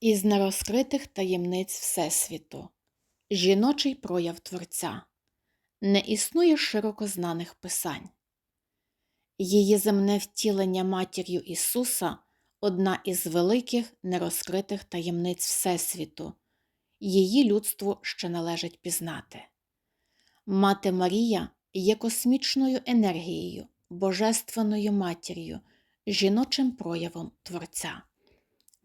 Із нерозкритих таємниць Всесвіту Жіночий прояв Творця Не існує широко знаних писань. Її земне втілення матір'ю Ісуса одна із великих нерозкритих таємниць Всесвіту. Її людству ще належить пізнати. Мати Марія є космічною енергією, божественною матір'ю, жіночим проявом Творця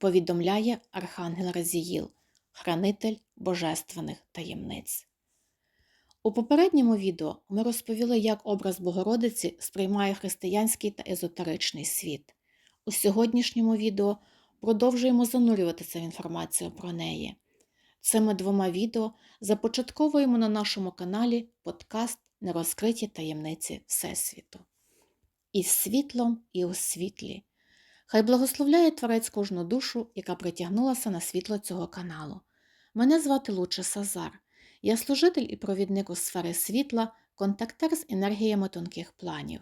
повідомляє Архангел Разіїл, хранитель божественних таємниць. У попередньому відео ми розповіли, як образ Богородиці сприймає християнський та езотеричний світ. У сьогоднішньому відео продовжуємо занурюватися в інформацію про неї. Цими двома відео започатковуємо на нашому каналі подкаст Нерозкриті таємниці Всесвіту. Із світлом і у світлі. Хай благословляє Творець кожну душу, яка притягнулася на світло цього каналу. Мене звати Луче Сазар. Я служитель і провідник у сфери світла, контактер з енергіями тонких планів.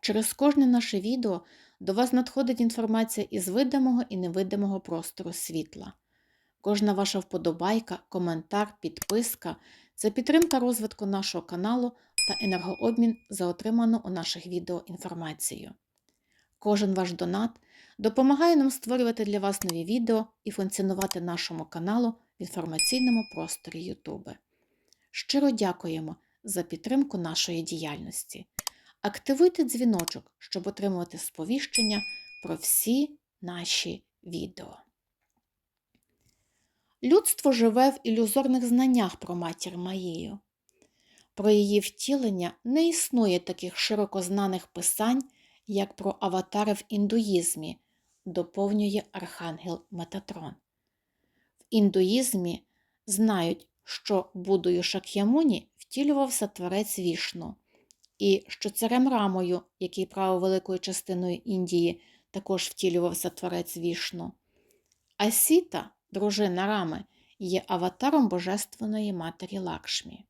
Через кожне наше відео до вас надходить інформація із видимого і невидимого простору світла. Кожна ваша вподобайка, коментар, підписка це підтримка розвитку нашого каналу та енергообмін за отриману у наших відео інформацію. Кожен ваш донат допомагає нам створювати для вас нові відео і функціонувати нашому каналу в інформаційному просторі YouTube. Щиро дякуємо за підтримку нашої діяльності. Активуйте дзвіночок, щоб отримувати сповіщення про всі наші відео. Людство живе в ілюзорних знаннях про матір Маїю. Про її втілення не існує таких широко знаних писань як про аватари в індуїзмі, доповнює Архангел Метатрон. В індуїзмі знають, що Будою Шак'ямуні втілювався творець вішну, і що царем Рамою, який правив великою частиною Індії, також втілювався творець вішну. А Сіта, дружина Рами, є аватаром Божественної Матері Лакшмі.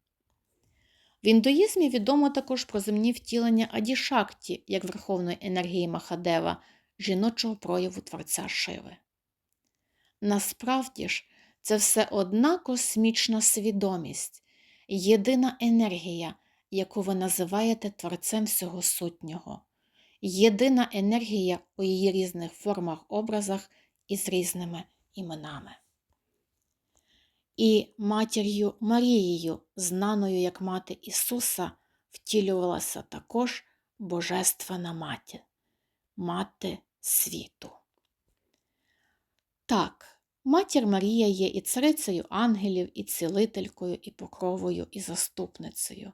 В індуїзмі відомо також про земні втілення Адішакті як верховної енергії Махадева, жіночого прояву Творця Шиви. Насправді ж, це все одна космічна свідомість, єдина енергія, яку ви називаєте Творцем всього сутнього, єдина енергія у її різних формах, образах і з різними іменами і матір'ю Марією, знаною як мати Ісуса, втілювалася також Божественна матір, мати світу. Так, матір Марія є і царицею ангелів, і цілителькою, і покровою, і заступницею.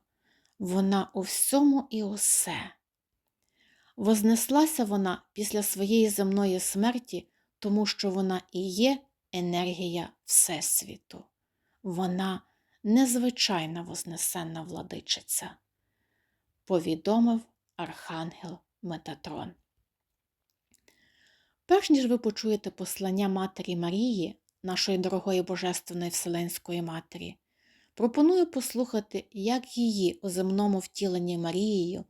Вона у всьому і усе. Вознеслася вона після своєї земної смерті, тому що вона і є енергія Всесвіту. Вона незвичайна вознесенна владичиця, повідомив Архангел Метатрон. Перш ніж ви почуєте послання Матері Марії, нашої дорогої Божественної Вселенської Матері, пропоную послухати, як її у земному втіленні Марією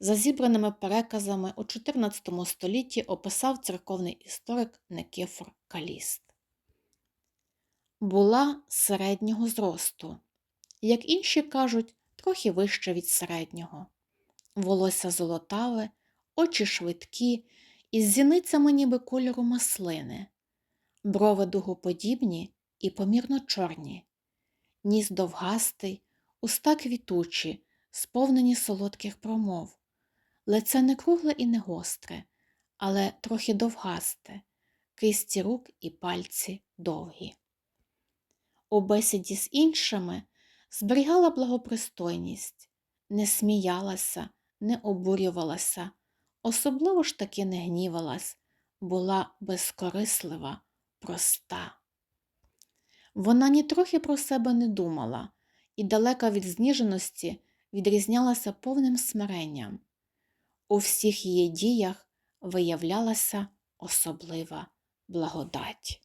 за зібраними переказами у XIV столітті описав церковний історик Никифор Каліст була середнього зросту, як інші кажуть, трохи вище від середнього. Волосся золотаве, очі швидкі, із зіницями ніби кольору маслини, брови дугоподібні і помірно чорні, ніс довгастий, уста квітучі, сповнені солодких промов, лице не кругле і не гостре, але трохи довгасте, кисті рук і пальці довгі у бесіді з іншими зберігала благопристойність, не сміялася, не обурювалася, особливо ж таки не гнівалась, була безкорислива, проста. Вона нітрохи про себе не думала і, далека від зніженості, відрізнялася повним смиренням. У всіх її діях виявлялася особлива благодать.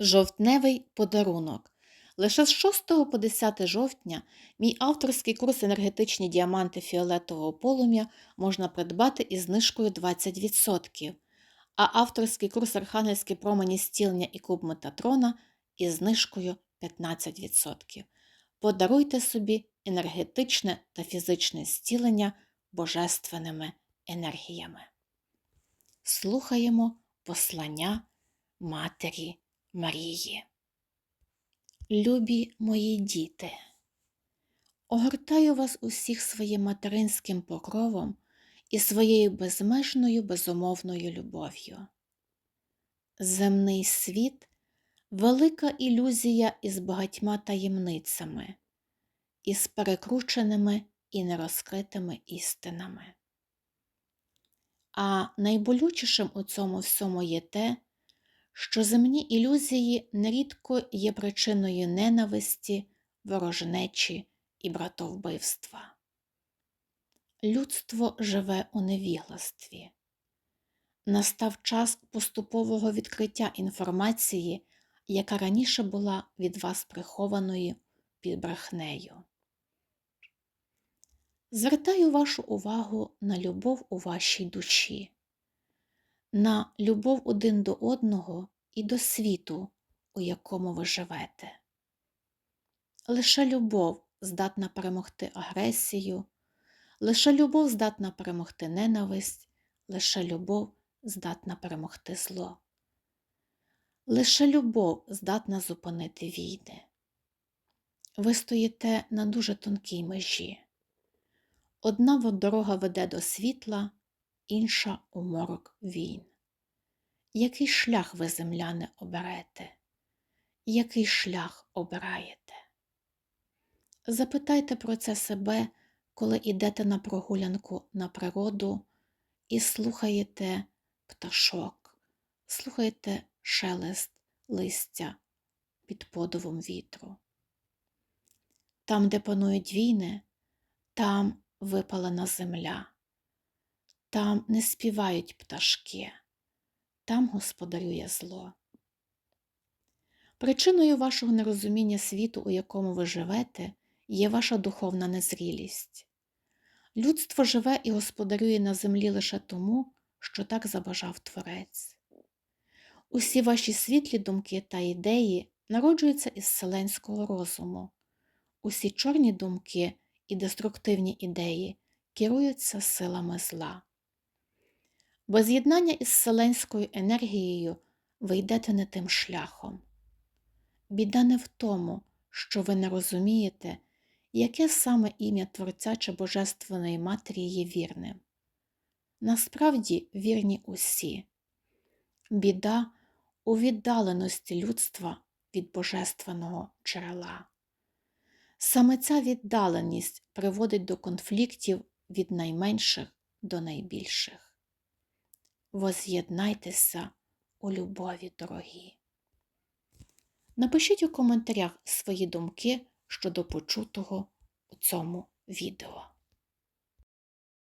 Жовтневий подарунок. Лише з 6 по 10 жовтня мій авторський курс енергетичні діаманти фіолетового полум'я можна придбати із знижкою 20%. а авторський курс Архангельські промені стілення і куб Метатрона із знижкою 15%. Подаруйте собі енергетичне та фізичне зцілення божественними енергіями. Слухаємо послання Матері Марії. Любі мої діти, огортаю вас усіх своїм материнським покровом і своєю безмежною безумовною любов'ю. Земний світ велика ілюзія із багатьма таємницями, із перекрученими і нерозкритими істинами. А найболючішим у цьому всьому є те, що земні ілюзії нерідко є причиною ненависті, ворожнечі і братовбивства. Людство живе у невігластві. Настав час поступового відкриття інформації, яка раніше була від вас прихованою під брехнею. Звертаю вашу увагу на любов у вашій душі, на любов один до одного і до світу, у якому ви живете. Лише любов здатна перемогти агресію, лише любов здатна перемогти ненависть, лише любов здатна перемогти зло. Лише любов здатна зупинити війни. Ви стоїте на дуже тонкій межі. Одна дорога веде до світла, інша у морок війн. Який шлях ви, земляне, оберете? Який шлях обираєте? Запитайте про це себе, коли йдете на прогулянку на природу і слухаєте пташок, слухаєте шелест листя під подувом вітру. Там, де панують війни, там випалена земля, там не співають пташки, там господарює зло. Причиною вашого нерозуміння світу, у якому ви живете, є ваша духовна незрілість. Людство живе і господарює на землі лише тому, що так забажав Творець. Усі ваші світлі думки та ідеї народжуються із вселенського розуму, усі чорні думки і деструктивні ідеї керуються силами зла. Без єднання із вселенською енергією ви йдете не тим шляхом. Біда не в тому, що ви не розумієте, яке саме ім'я Творця чи Божественної Матері є вірним. Насправді вірні усі. Біда у віддаленості людства від Божественного джерела. Саме ця віддаленість приводить до конфліктів від найменших до найбільших. Воз'єднайтеся у любові, дорогі. Напишіть у коментарях свої думки щодо почутого у цьому відео.